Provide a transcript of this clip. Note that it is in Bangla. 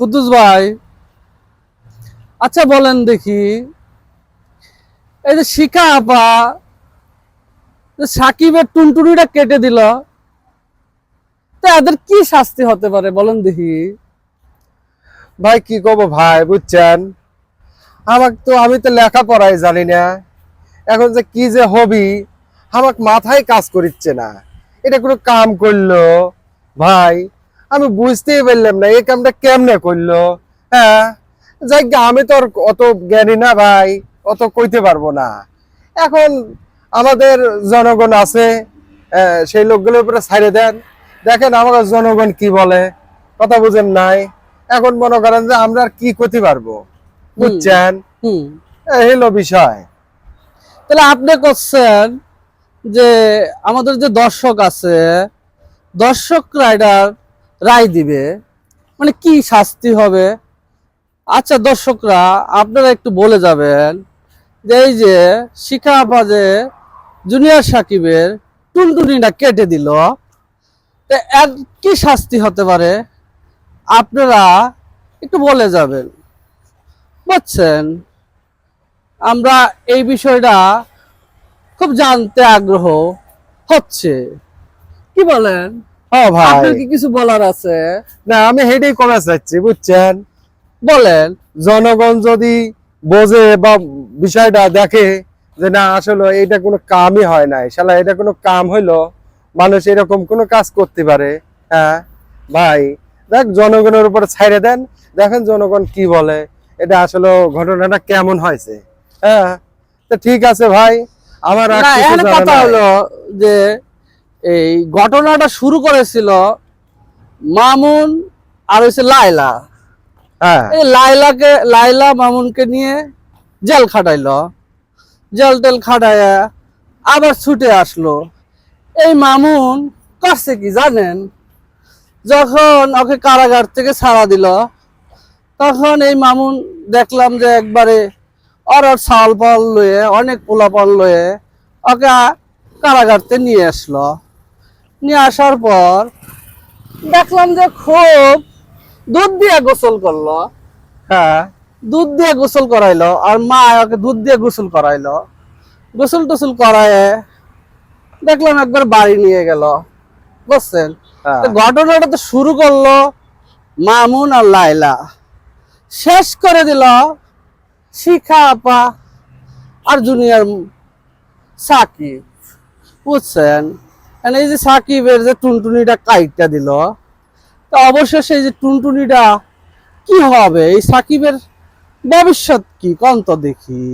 কুদ্দুস ভাই। আচ্ছা বলেন দেখি। এই যে শিখা আপা সাকিবের টুনটুনিটা কেটে দিল, তা এদের কি শাস্তি হতে পারে বলেন দেখি। ভাই, কি করব ভাই, বুঝছেন? আমাকে তো আমি তো লেখাপড়াই জানি না। এখন যে কি যে হবি, আমাক মাথায় কাজ করিচ্ছে না। এটা কোনো কাম করল। ভাই আমি বুঝতেই পারলাম না এই কামটা কেমনে করল? হ্যাঁ? যাই আমি তো অত জ্ঞানী না ভাই অত কইতে পারব না। এখন আমাদের জনগণ আছে সেই লোকগুলোর উপরে ছাড়ে দেন। দেখেন আমাদের জনগণ কি বলে কথা বুঝেন নাই। এখন মনে করেন যে আমরা আর কি করতে পারব বুঝছেন? হলো বিষয়। তাহলে আপনি করছেন যে আমাদের যে দর্শক আছে দর্শক এটার রায় দিবে। মানে কি শাস্তি হবে? আচ্ছা দর্শকরা, আপনারা একটু বলে যাবেন যে এই যে শিখা আপা যে জুনিয়র সাকিবের টুনটুনিটা কেটে দিল। এর কি শাস্তি হতে পারে? আপনারা একটু বলে যাবেন। বুঝছেন? আমরা এই বিষয়টা খুব জানতে আগ্রহ হচ্ছে। কি বলেন? হ্যাঁ ভাই। আপনার কি কিছু বলার আছে? না আমি হেডেই কমে চাচ্ছি বুঝছেন? বলেন জনগণ যদি বোঝে বা বিষয়টা দেখে যে না আসলে এটা কোনো কামই হয় নাই শালা এটা কোনো কাম হইল মানুষ এরকম কোনো কাজ করতে পারে হ্যাঁ? ভাই দেখ জনগণের উপর ছাইড়ে দেন দেখেন জনগণ কি বলে এটা আসলে ঘটনাটা কেমন হয়েছে হ্যাঁ? তো ঠিক আছে ভাই আমার কথা হলো যে এই ঘটনাটা শুরু করেছিল মামুন আর হচ্ছে লাইলা হ্যাঁ। এই লাইলাকে লাইলা মামুনকে নিয়ে জেল খাটাইলো। জেল টেল খাটায় আবার ছুটে আসলো। এই মামুন করছে কি জানেন? যখন ওকে কারাগার থেকে ছাড়া দিল তখন এই মামুন দেখলাম যে একবারে ওর ওর চাল পাল লয়ে অনেক পোলা পাল লয়ে ওকে কারাগারতে নিয়ে আসলো। নিয়ে আসার পর দেখলাম যে খুব দুধ দিয়ে গোসল করল। হ্যাঁ। দুধ দিয়ে গোসল করাইলো আর মা ওকে দুধ দিয়ে গোসল করাইলো। গোসল টোসল করায় দেখলাম একবার বাড়ি নিয়ে গেল। বুঝছেন? হ্যাঁ। ঘটনাটা তো শুরু করল মামুন আর লাইলা শেষ করে দিল শিখা আপা আর জুনিয়র সাকিব। বুঝছেন? এই যে সাকিবের যে টুনটুনিটা কাইটটা দিল, তা অবশেষে সেই যে টুনটুনিটা কি হবে? এই সাকিবের ভবিষ্যৎ কি? কন্ত দেখি।